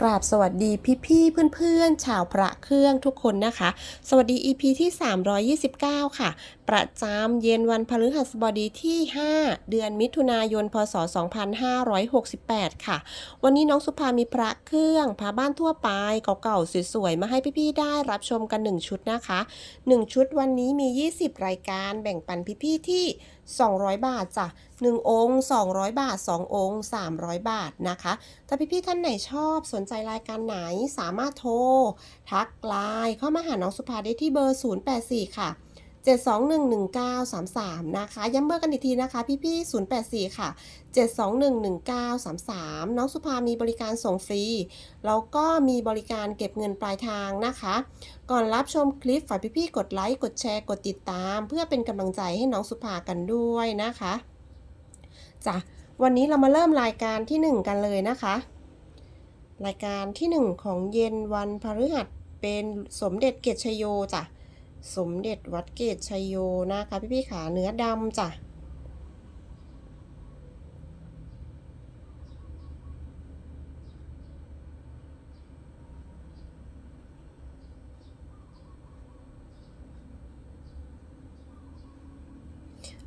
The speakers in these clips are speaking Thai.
กราบสวัสดีพี่พี่เพื่อนๆชาวพระเครื่องทุกคนนะคะ สวัสดี EP ที่ 329 ค่ะ ประจำเย็นวันพฤหัสบดีที่ 5 เดือนมิถุนายน พศ 2568 ค่ะ วันนี้น้องสุภามีพระเครื่องพาบ้านทั่วไปเก่าๆสวยๆ มาให้พี่ๆ ได้รับชมกัน 1 ชุดนะคะ 1 ชุดวันนี้มี 20 รายการแบ่งปันพี่ๆ ที่ 200 บาทจ้ะ1 องค์ 200 บาท 2 องค์ 300 บาทนะคะ ถ้าพี่ๆ ท่านไหนชอบสนใจรายการไหนสามารถโทร ทักไลน์เข้ามาหาน้องสุภาได้ที่เบอร์ 084 ค่ะ 7211933 นะคะ ย้ำเบอร์กันอีกทีนะคะ พี่ๆ084 ค่ะ 7211933 น้องสุภามีบริการส่งฟรี แล้วก็มีบริการเก็บเงินปลายทางนะคะ ก่อนรับชมคลิปฝากพี่ๆกดไลค์ กดแชร์ กดติดตาม เพื่อเป็นกำลังใจให้น้องสุภากันด้วยนะคะจ้ะวันนี้เรามาเริ่มรายการที่ 1 กันเลยนะคะ รายการที่ 1 ของเย็นวันพฤหัสเป็นสมเด็จเกตชโยจ้ะ สมเด็จวัดเกตชัยโยนะคะ พี่พี่ขาเนื้อดำจ้ะ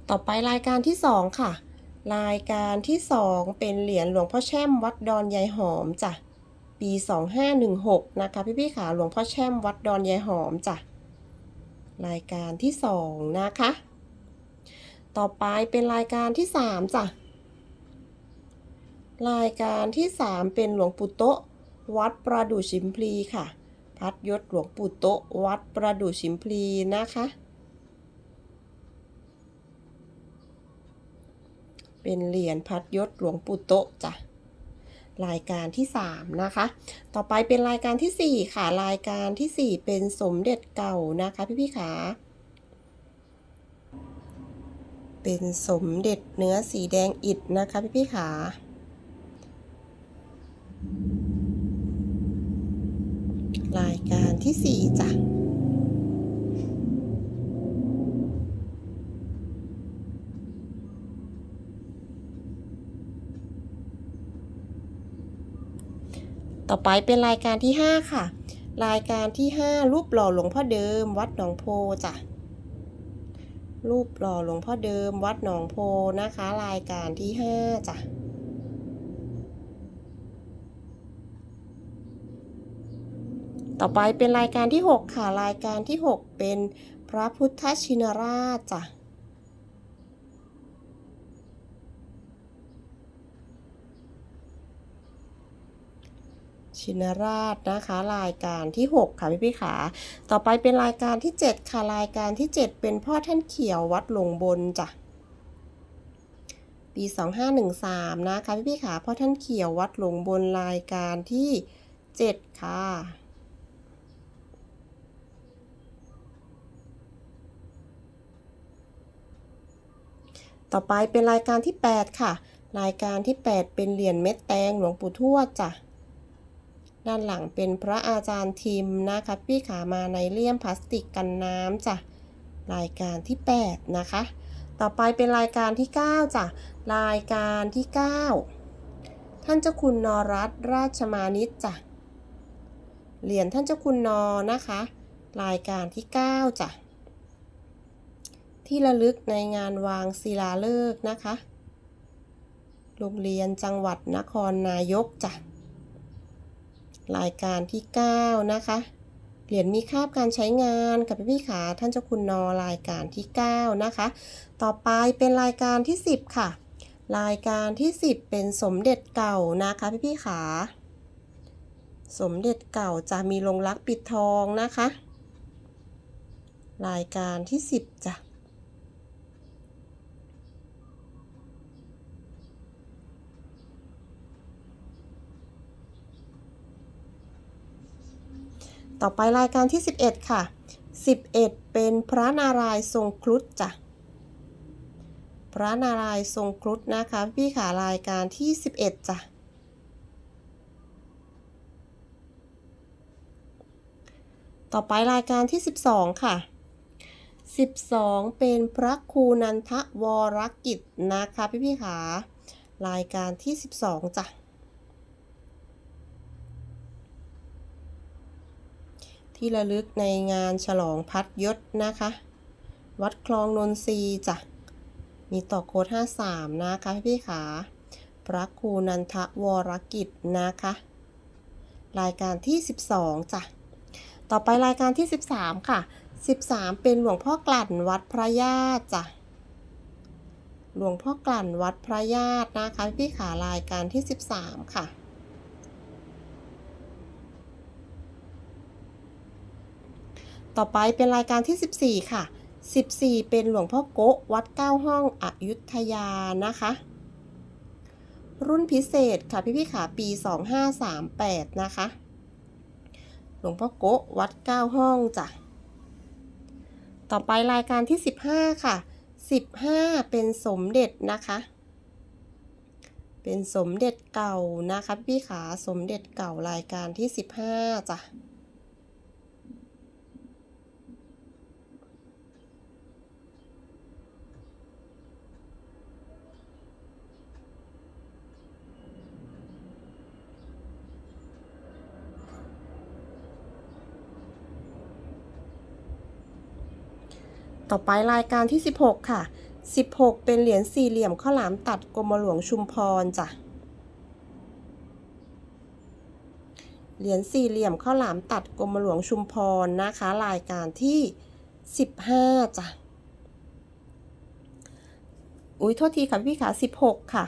ต่อไปรายการที่สองค่ะ รายการที่สองเป็นเหรียญหลวงพ่อแช่มวัดดอนยายหอมจ้ะ ปี 2516 นะคะ พี่พี่ขาหลวงพ่อแช่มวัดดอนยายหอมจ้ะ รายการที่สองนะคะ ต่อไปเป็นรายการที่สามจ้ะ รายการที่สามเป็นหลวงปู่โตะวัดประดู่ชิมพลีค่ะ พัดยศหลวงปู่โตะวัดประดู่ชิมพลีนะคะ เป็นเหรียญพัดยศหลวงปู่โตะจ้ะ รายการที่ 3 นะคะ ต่อไปเป็นรายการทีสี่4 ค่ะ รายการทีสี่ 4 เป็นสมเด็จเก่านะคะพี่พี่ขาเป็นสมเด็จเนื้อสีแดงอิฐนะคะพี่พี่ขารายการที่ 4จ้ะ ต่อไปเป็นรายการที่ 5 ค่ะ รายการที่ 5 รูปหล่อหลวงพ่อเดิม วัดหนองโพจ้ะรูปหล่อหลวงพ่อเดิม วัดหนองโพนะคะ รายการที่ 5 จ้ะต่อไปเป็นรายการที่ 6 ค่ะ รายการที่ 6 เป็นพระพุทธชินราชจ้ะ ชินราชนะคะรายการที่ 6 ค่ะพี่พี่ขา ต่อไปเป็นรายการที่ 7 ค่ะรายการที่ 7 เป็นพ่อท่านเขียววัดหลวงบนจ้ะปี 2513 นะคะพี่พี่ขาพ่อท่านเขียววัดหลวงบนรายการที่ 7 ค่ะต่อไปเป็นรายการที่ 8 ค่ะ รายการที่ 8 เป็นเหรียญเม็ดแตงหลวงปู่ทวดจ้ะ ด้านหลังเป็นพระอาจารย์ทิมนะคะพี่ขามาในเลี่ยมพลาสติกกันน้ำจ้ะรายการที่ 8 นะคะ ต่อไปเป็นรายการที่ 9จ้ะรายการที่ 9 ท่านเจ้าคุณนรัตราชมานิตจ้ะเหรียญท่านเจ้าคุณนอนะคะ รายการที่ 9จ้ะที่ระลึกในงานวางศิลาฤกษ์นะคะ โรงเรียนจังหวัดนครนายกจ้ะ รายการที่ 9 นะคะ เหรียญมีคาบการใช้งานกับพี่พี่ขาท่านเจ้าคุณนอรายการที่ 9 นะคะ ต่อไปเป็นรายการที่ 10 ค่ะ รายการที่ 10 เป็นสมเด็จเก่านะคะพี่พี่ขาสมเด็จเก่าจะมีลงรักปิดทองนะคะ รายการที่ 10จ้ะ ต่อไปรายการที่ 11 ค่ะ 11 เป็นพระนารายณ์ทรงครุฑจ้ะพระนารายณ์ทรงครุฑนะคะ พี่ขารายการที่ 11จ้ะต่อไปรายการที่ 12 ค่ะ 12 เป็นพระครูนันทวรกิจนะคะ พี่พี่ขารายการที่ 12จ้ะ ที่ระลึกในงานฉลองพัดยศนะคะ วัดคลองนนทรีจ้ะ มีต่อโค้ด53 นะคะพี่ขาพระครูนันทวรกิจนะคะ รายการที่ 12จ้ะ ต่อไปรายการที่ 13 ค่ะ 13 เป็นหลวงพ่อกลั่นวัดพระญาติจ้ะหลวงพ่อกลั่นวัดพระญาตินะคะพี่ขารายการที่ 13 ค่ะ ต่อไปเป็นรายการที่ 14 ค่ะ 14 เป็นหลวงพ่อโกะวัดเก้าห้องอยุธยานะคะ รุ่นพิเศษค่ะพี่พี่ขาปี 2538 นะคะ หลวงพ่อโกะวัดเก้าห้องจ้ะ ต่อไปรายการที่ 15 ค่ะ 15 เป็นสมเด็จนะคะ เป็นสมเด็จเก่านะคะพี่ขาสมเด็จเก่ารายการที่ 15จ้ะ ต่อไปรายการที่ 16 ค่ะ 16 เป็นเหรียญสี่เหลี่ยมข้าวหลามตัดกรมหลวงชุมพรจ้ะ เหรียญสี่เหลี่ยมข้าวหลามตัดกรมหลวงชุมพรนะคะ รายการที่ 15 จ้ะ อุ้ยโทษทีค่ะพี่ขา 16 ค่ะ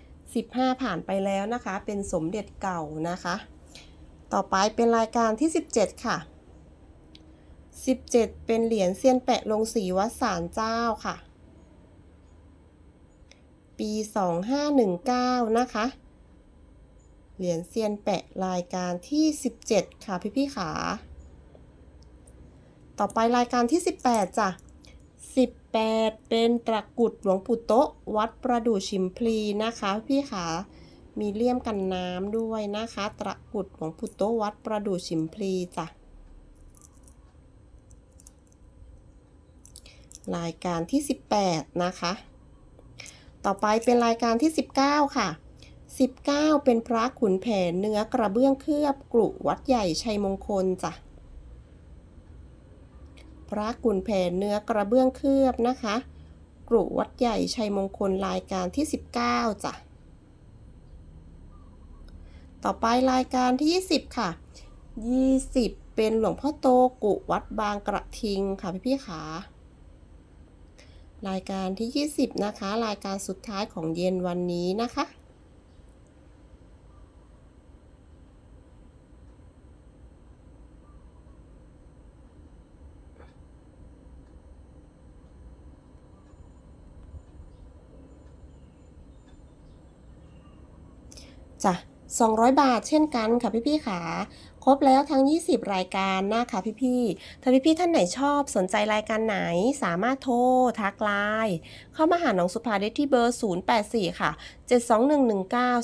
15 ผ่านไปแล้วนะคะ เป็นสมเด็จเก่านะคะ ต่อไปเป็นรายการที่ 17 ค่ะ 17 เป็นเหรียญเซียนแปะลงสีวัดสารเจ้าค่ะ ปี 2519 นะคะ เหรียญเซียนแปะรายการที่ 17 ค่ะพี่พี่ๆขา ต่อไปรายการที่ 18 จ้ะ 18 เป็นตะกุดหลวงปู่โต๊ะ วัดประดู่ชิมพลีนะคะพี่ขามีเลี่ยมกันน้ำด้วยนะคะ ตะกุดหลวงปู่โต๊ะวัดประดู่ชิมพลีจ้ะ รายการที่ 18 นะคะ ต่อไปเป็นรายการที่ 19 ค่ะ 19 เป็นพระขุนแผนเนื้อกระเบื้องเคลือบกรุวัดใหญ่ชัยมงคลจ้ะ พระขุนแผนเนื้อกระเบื้องเคลือบนะคะกรุวัดใหญ่ชัยมงคลรายการที่ 19จ้ะ ต่อไปรายการที่ 20 ค่ะ 20 เป็นหลวงพ่อโตกุวัดบางกระทิงค่ะพี่พี่ขา รายการที่ 20 นะคะ รายการสุดท้ายของเย็นวันนี้นะคะ จ้ะ 200 บาทเช่นกันค่ะพี่ๆค่ะ ครบแล้วทั้ง 20 รายการนะคะพี่ๆถ้าพี่ๆท่านไหนชอบสนใจรายการไหนสามารถโทรทักไลน์เข้ามาหาน้องสุภาได้ที่เบอร์ 084 ค่ะ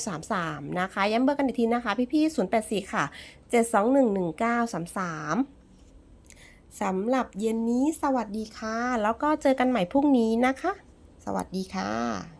7211933 นะคะ ย้ำเบอร์กันอีกทีนะคะ พี่ๆ084 ค่ะ 7211933สำหรับเย็นนี้สวัสดีค่ะ แล้วก็เจอกันใหม่พรุ่งนี้นะคะ สวัสดีค่ะ